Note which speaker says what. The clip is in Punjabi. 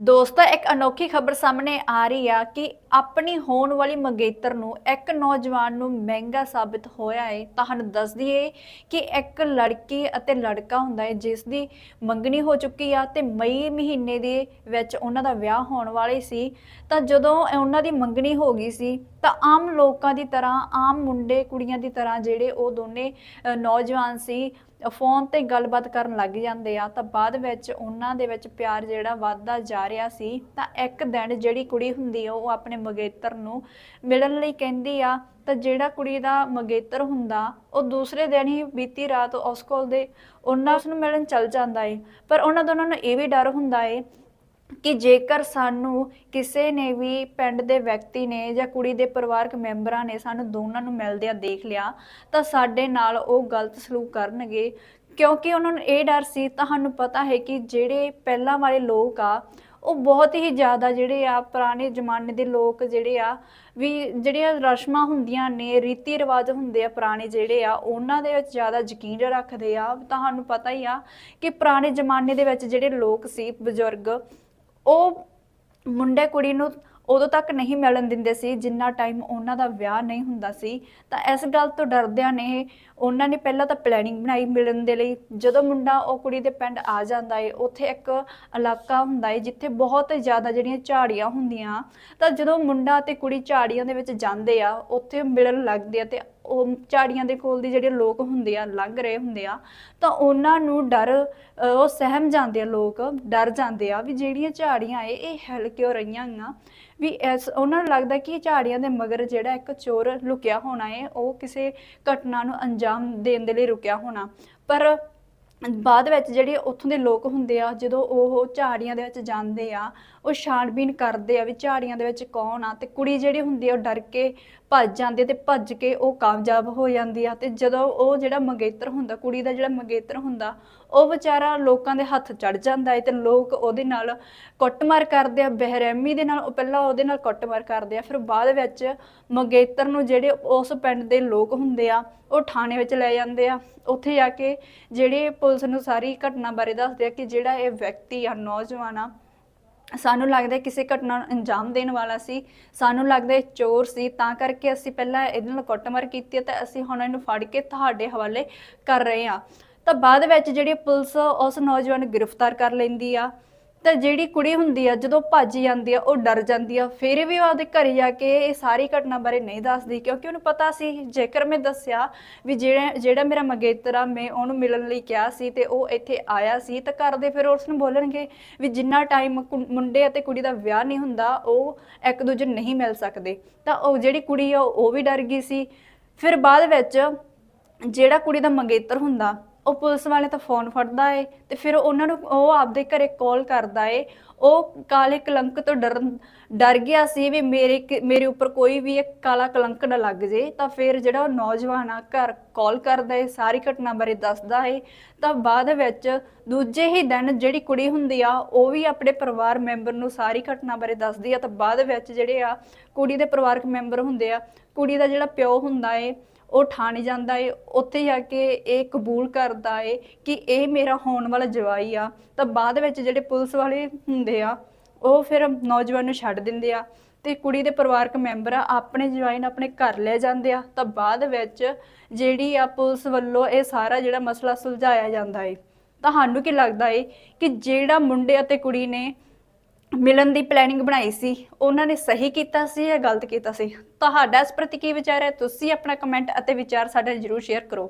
Speaker 1: ਦੋਸਤੋ, ਇੱਕ ਅਨੋਖੀ ਖਬਰ ਸਾਹਮਣੇ ਆ ਰਹੀ ਆ ਕਿ ਆਪਣੀ ਹੋਣ ਵਾਲੀ ਮੰਗੇਤਰ ਨੂੰ ਇੱਕ ਨੌਜਵਾਨ ਨੂੰ ਮਹਿੰਗਾ ਸਾਬਿਤ ਹੋਇਆ ਹੈ ਤੁਹਾਨੂੰ ਦੱਸ ਦਈਏ ਕਿ ਇੱਕ ਲੜਕੀ ਅਤੇ ਲੜਕਾ ਹੁੰਦਾ ਹੈ ਜਿਸ ਦੀ ਮੰਗਣੀ ਹੋ ਚੁੱਕੀ ਆ ਤੇ ਮਈ ਮਹੀਨੇ ਦੇ ਵਿੱਚ ਉਹਨਾਂ ਦਾ ਵਿਆਹ ਹੋਣ ਵਾਲੇ ਸੀ। ਤਾਂ ਜਦੋਂ ਉਹਨਾਂ ਦੀ ਮੰਗਣੀ ਹੋ ਗਈ ਸੀ ਤਾਂ ਆਮ ਲੋਕਾਂ ਦੀ ਤਰ੍ਹਾਂ, ਆਮ ਮੁੰਡੇ, ਕੁੜੀਆਂ ਦੀ ਤਰ੍ਹਾਂ ਜਿਹੜੇ ਉਹ ਦੋਨੇ ਨੌਜਵਾਨ ਸੀ, ਫੋਨ ਤੇ ਗੱਲਬਾਤ ਕਰਨ ਲੱਗ ਜਾਂਦੇ ਆ। ਤਾਂ ਬਾਅਦ ਵਿੱਚ ਉਹਨਾਂ ਦੇ ਵਿੱਚ ਪਿਆਰ ਜਿਹੜਾ ਵੱਧਦਾ ਜਾ ਰਿਹਾ ਸੀ, ਤਾਂ ਇੱਕ ਦਿਨ ਜਿਹੜੀ ਕੁੜੀ ਹੁੰਦੀ ਆ, ਉਹ ਆਪਣੇ ਮਗੇਤਰ ਨੂੰ ਮਿਲਣ ਲਈ ਕਹਿੰਦੀ ਆ, ਤਾਂ ਜਿਹੜਾ ਕੁੜੀ ਦਾ ਮਗੇਤਰ ਹੁੰਦਾ, ਉਹ ਦੂਸਰੇ ਦਿਨ ਹੀ ਬੀਤੀ ਰਾਤ ਉਸ ਕੋਲ ਦੇ, ਉਹਨਾਂ ਉਸ ਨੂੰ ਮਿਲਣ ਚੱਲ ਜਾਂਦਾ ਏ। ਪਰ ਉਹਨਾਂ ਦੋਨਾਂ ਨੂੰ ਇਹ ਵੀ ਡਰ ਹੁੰਦਾ ਏ ਕਿ ਜੇਕਰ ਸਾਨੂੰ ਕਿਸੇ ਨੇ ਵੀ ਪਿੰਡ ਦੇ ਵਿਅਕਤੀ ਨੇ ਜਾਂ ਕੁੜੀ ਦੇ ਪਰਿਵਾਰਕ ਮੈਂਬਰਾਂ ਨੇ ਸਾਨੂੰ ਦੋਨਾਂ ਨੂੰ ਮਿਲਦਿਆਂ ਦੇਖ ਲਿਆ, ਤਾਂ ਸਾਡੇ ਨਾਲ ਉਹ ਗਲਤ ਸਲੂਕ ਕਰਨਗੇ। ਕਿਉਂਕਿ ਉਹਨਾਂ ਨੂੰ ਇਹ ਡਰ ਸੀ, ਤੁਹਾਨੂੰ ਪਤਾ ਹੈ ਕਿ ਜਿਹੜੇ ਪਹਿਲਾਂ ਵਾਲੇ ਲੋਕ ਆ, ਉਹ ਬਹੁਤ ਹੀ ਜ਼ਿਆਦਾ ਜਿਹੜੇ ਆ ਪੁਰਾਣੇ ਜ਼ਮਾਨੇ ਦੇ ਲੋਕ ਜਿਹੜੇ ਆ, ਵੀ ਜਿਹੜੀਆਂ ਰਸਮਾਂ ਹੁੰਦੀਆਂ ਨੇ, ਰੀਤੀ ਰਿਵਾਜ ਹੁੰਦੇ ਆ ਪੁਰਾਣੇ ਜਿਹੜੇ ਆ, ਉਹਨਾਂ ਦੇ ਵਿੱਚ ਜ਼ਿਆਦਾ ਯਕੀਨ ਰੱਖਦੇ ਆ। ਤੁਹਾਨੂੰ ਪਤਾ ਹੀ ਆ ਕਿ ਪੁਰਾਣੇ ਜ਼ਮਾਨੇ ਦੇ ਵਿੱਚ ਜਿਹੜੇ ਲੋਕ ਸੀ, ਬਜ਼ੁਰਗ ਉਹ ਮੁੰਡੇ ਕੁੜੀ ਨੂੰ ਉਦੋਂ ਤੱਕ ਨਹੀਂ ਮਿਲਣ ਦਿੰਦੇ ਸੀ, ਜਿੰਨਾ ਟਾਈਮ ਉਹਨਾਂ ਦਾ ਵਿਆਹ ਨਹੀਂ ਹੁੰਦਾ ਸੀ। ਤਾਂ ਇਸ ਗੱਲ ਤੋਂ ਡਰਦਿਆਂ ਨੇ ਉਹਨਾਂ ਨੇ ਪਹਿਲਾਂ ਤਾਂ ਪਲੈਨਿੰਗ ਬਣਾਈ ਮਿਲਣ ਦੇ ਲਈ। ਜਦੋਂ ਮੁੰਡਾ ਉਹ ਕੁੜੀ ਦੇ ਪਿੰਡ ਆ ਜਾਂਦਾ ਏ, ਉੱਥੇ ਇੱਕ ਇਲਾਕਾ ਹੁੰਦਾ ਏ, ਜਿੱਥੇ ਬਹੁਤ ਜ਼ਿਆਦਾ ਜਿਹੜੀਆਂ ਝਾੜੀਆਂ ਹੁੰਦੀਆਂ। ਤਾਂ ਜਦੋਂ ਮੁੰਡਾ ਤੇ ਕੁੜੀ ਝਾੜੀਆਂ ਦੇ ਵਿੱਚ ਜਾਂਦੇ ਆ, ਉੱਥੇ ਮਿਲਣ ਲੱਗਦੇ ਆ ਤੇ ਉਹ ਝਾੜੀਆਂ ਦੇ ਕੋਲ ਦੀ ਜਿਹੜੇ ਲੋਕ ਹੁੰਦੇ ਆ, ਲੰਘ ਰਹੇ ਹੁੰਦੇ ਆ, ਤਾਂ ਉਹਨਾਂ ਨੂੰ ਡਰ ਉਹ ਸਹਿਮ ਜਾਂਦੇ ਆ ਲੋਕ, ਡਰ ਜਾਂਦੇ ਆ ਵੀ ਜਿਹੜੀਆਂ ਝਾੜੀਆਂ ਏ ਇਹ ਹਿਲ ਕਿਉਂ ਰਹੀਆਂ ਆ ਵੀ ਇਸ, ਉਹਨਾਂ ਨੂੰ ਲੱਗਦਾ ਕਿ ਝਾੜੀਆਂ ਦੇ ਮਗਰ ਜਿਹੜਾ ਇੱਕ ਚੋਰ ਲੁਕਿਆ ਹੋਣਾ ਏ, ਉਹ ਕਿਸੇ ਘਟਨਾ ਨੂੰ ਅੰਜਾਮ ਦੇਣ ਦੇ ਲਈ ਰੁਕਿਆ ਹੋਣਾ। ਪਰ ਬਾਅਦ ਵਿੱਚ ਜਿਹੜੇ ਉੱਥੋਂ ਦੇ ਲੋਕ ਹੁੰਦੇ ਆ, ਜਦੋਂ ਉਹ ਝਾੜੀਆਂ ਦੇ ਵਿੱਚ ਜਾਂਦੇ ਆ, ਉਹ ਛਾਣਬੀਨ ਕਰਦੇ ਆ ਵੀ ਝਾੜੀਆਂ ਦੇ ਵਿੱਚ ਕੌਣ ਆ ਤੇ ਕੁੜੀ ਜਿਹੜੀ ਹੁੰਦੀ ਆ, ਉਹ ਡਰ ਕੇ ਭੱਜ ਜਾਂਦੀ ਆ ਤੇ ਭੱਜ ਕੇ ਉਹ ਕਾਮਯਾਬ ਹੋ ਜਾਂਦੀ ਆ ਤੇ ਜਦੋਂ ਉਹ ਜਿਹੜਾ ਮੰਗੇਤਰ ਹੁੰਦਾ, ਕੁੜੀ ਦਾ ਜਿਹੜਾ ਮੰਗੇਤਰ ਹੁੰਦਾ ਉਹ ਵਿਚਾਰਾ ਲੋਕਾਂ ਦੇ ਹੱਥ ਚੜ ਜਾਂਦਾ ਹੈ ਤੇ ਲੋਕ ਉਹਦੇ ਨਾਲ ਕੁੱਟਮਾਰ ਕਰਦੇ ਆ ਬਹਿਰਮੀ ਦੇ ਨਾਲ, ਉਹ ਪਹਿਲਾਂ ਉਹਦੇ ਨਾਲ ਕੁੱਟਮਾਰ ਕਰਦੇ ਆ, ਫਿਰ ਬਾਅਦ ਵਿੱਚ ਮੰਗੇਤਰ ਨੂੰ ਜਿਹੜੇ ਉਸ ਪਿੰਡ ਦੇ ਲੋਕ ਹੁੰਦੇ ਆ, ਉਹ ਥਾਣੇ ਵਿੱਚ ਲੈ ਜਾਂਦੇ ਆ। ਉੱਥੇ ਜਾ ਕੇ ਜਿਹੜੇ ਪੁਲਿਸ ਨੂੰ ਸਾਰੀ ਘਟਨਾ ਬਾਰੇ ਦੱਸਦੇ ਆ ਕਿ ਜਿਹੜਾ ਇਹ ਵਿਅਕਤੀ ਆ, ਨੌਜਵਾਨ ਆ, ਸਾਨੂੰ ਲੱਗਦਾ ਕਿਸੇ ਘਟਨਾ ਨੂੰ ਅੰਜਾਮ ਦੇਣ ਵਾਲਾ ਸੀ, ਸਾਨੂੰ ਲੱਗਦਾ ਇਹ ਚੋਰ ਸੀ, ਤਾਂ ਕਰਕੇ ਅਸੀਂ ਪਹਿਲਾਂ ਇਹਦੇ ਨਾਲ ਕੁੱਟਮਾਰ ਕੀਤੀ ਹੈ ਤੇ ਅਸੀਂ ਹੁਣ ਇਹਨੂੰ ਫੜ ਕੇ ਤੁਹਾਡੇ ਹਵਾਲੇ ਕਰ ਰਹੇ ਹਾਂ ਤਾਂ ਬਾਅਦ ਵਿੱਚ ਜਿਹੜੀ ਪੁਲਿਸ ਉਸ ਨੌਜਵਾਨ ਨੂੰ ਗ੍ਰਿਫਤਾਰ ਕਰ ਲੈਂਦੀ ਆ, ਤਾਂ ਜਿਹੜੀ ਕੁੜੀ ਹੁੰਦੀ ਆ, ਜਦੋਂ ਭੱਜ ਜਾਂਦੀ ਆ, ਉਹ ਡਰ ਜਾਂਦੀ ਆ। ਫਿਰ ਵੀ ਉਹ ਆਪਦੇ ਘਰੇ ਜਾ ਕੇ ਇਹ ਸਾਰੀ ਘਟਨਾ ਬਾਰੇ ਨਹੀਂ ਦੱਸਦੀ, ਕਿਉਂਕਿ ਉਹਨੂੰ ਪਤਾ ਸੀ, ਜੇਕਰ ਮੈਂ ਦੱਸਿਆ ਵੀ ਜਿਹੜਾ ਜਿਹੜਾ ਮੇਰਾ ਮੰਗੇਤਰ ਮੈਂ ਉਹਨੂੰ ਮਿਲਣ ਲਈ ਕਿਹਾ ਸੀ ਤੇ ਉਹ ਇੱਥੇ ਆਇਆ ਸੀ, ਤਾਂ ਘਰ ਦੇ ਫਿਰ ਉਸ ਨੂੰ ਬੋਲਣਗੇ ਵੀ ਜਿੰਨਾ ਟਾਈਮ ਮੁੰਡੇ ਅਤੇ ਕੁੜੀ ਦਾ ਵਿਆਹ ਨਹੀਂ ਹੁੰਦਾ, ਉਹ ਇੱਕ ਦੂਜੇ ਨਹੀਂ ਮਿਲ ਸਕਦੇ। ਤਾਂ ਉਹ ਜਿਹੜੀ ਕੁੜੀ ਆ, ਉਹ ਵੀ ਡਰ ਗਈ ਸੀ। ਫਿਰ ਬਾਅਦ ਵਿੱਚ ਜਿਹੜਾ ਕੁੜੀ ਦਾ ਮੰਗੇਤਰ ਹੁੰਦਾ ਉਹ ਪੁਲਿਸ ਵਾਲੇ ਤਾਂ ਫੋਨ ਫੜਦਾ ਏ ਤੇ ਫਿਰ ਉਹਨਾਂ ਨੂੰ ਉਹ ਆਪਦੇ ਘਰੇ ਕਾਲ ਕਰਦਾ ਏ। ਉਹ ਕਾਲੇ ਕਲੰਕ ਤੋਂ ਡਰਨ, ਡਰ ਗਿਆ ਸੀ ਵੀ ਮੇਰੇ ਕਿ- ਮੇਰੇ ਉੱਪਰ ਕੋਈ ਵੀ ਇੱਕ ਕਾਲਾ ਕਲੰਕ ਨਾ ਲੱਗ ਜੇ, ਤਾਂ ਫਿਰ ਜਿਹੜਾ ਉਹ ਨੌਜਵਾਨ ਆ ਘਰ ਕਾਲ ਕਰਦਾ ਏ, ਸਾਰੀ ਘਟਨਾ ਬਾਰੇ ਦੱਸਦਾ ਏ। ਤਾਂ ਬਾਅਦ ਵਿੱਚ ਦੂਜੇ ਹੀ ਦਿਨ ਜਿਹੜੀ ਕੁੜੀ ਹੁੰਦੀ ਆ, ਉਹ ਵੀ ਆਪਣੇ ਪਰਿਵਾਰ ਮੈਂਬਰ ਨੂੰ ਸਾਰੀ ਘਟਨਾ ਬਾਰੇ ਦੱਸਦੀ ਆ। ਤਾਂ ਬਾਅਦ ਵਿੱਚ ਜਿਹੜੇ ਆ ਕੁੜੀ ਦੇ ਪਰਿਵਾਰਕ ਮੈਂਬਰ ਹੁੰਦੇ ਆ, ਕੁੜੀ ਦਾ ਜਿਹੜਾ ਪਿਓ ਹੁੰਦਾ ਏ ਉਹ ਠਾਣ ਜਾਂਦਾ ਏ, ਉੱਥੇ ਜਾ ਕੇ ਇਹ ਕਬੂਲ ਕਰਦਾ ਏ ਕਿ ਇਹ ਮੇਰਾ ਹੋਣ ਵਾਲਾ ਜਵਾਈ ਆ। ਤਾਂ ਬਾਅਦ ਵਿੱਚ ਜਿਹੜੇ ਪੁਲਿਸ ਵਾਲੇ ਹੁੰਦੇ ਆ, ਉਹ ਫਿਰ ਨੌਜਵਾਨ ਨੂੰ ਛੱਡ ਦਿੰਦੇ ਆ ਤੇ ਕੁੜੀ ਦੇ ਪਰਿਵਾਰਕ ਮੈਂਬਰ ਆ, ਆਪਣੇ ਜਵਾਈ ਨੂੰ ਆਪਣੇ ਘਰ ਲੈ ਜਾਂਦੇ ਆ। ਤਾਂ ਬਾਅਦ ਵਿੱਚ ਜਿਹੜੀ ਆ ਪੁਲਿਸ ਵੱਲੋਂ ਇਹ ਸਾਰਾ ਜਿਹੜਾ ਮਸਲਾ ਸੁਲਝਾਇਆ ਜਾਂਦਾ ਏ। ਤੁਹਾਨੂੰ ਕੀ ਲੱਗਦਾ ਏ ਕਿ ਜਿਹੜਾ ਮੁੰਡੇ ਅਤੇ ਕੁੜੀ ਨੇ ਮਿਲਣ ਦੀ ਪਲੈਨਿੰਗ ਬਣਾਈ ਸੀ, ਉਹਨਾਂ ਨੇ ਸਹੀ ਕੀਤਾ ਸੀ ਜਾਂ ਗਲਤ ਕੀਤਾ ਸੀ? ਤੁਹਾਡਾ ਇਸ ਪ੍ਰਤੀ ਕੀ ਵਿਚਾਰ ਹੈ? ਤੁਸੀਂ ਆਪਣਾ ਕਮੈਂਟ ਅਤੇ ਵਿਚਾਰ ਸਾਡੇ ਨਾਲ ਜਰੂਰ ਸ਼ੇਅਰ ਕਰੋ।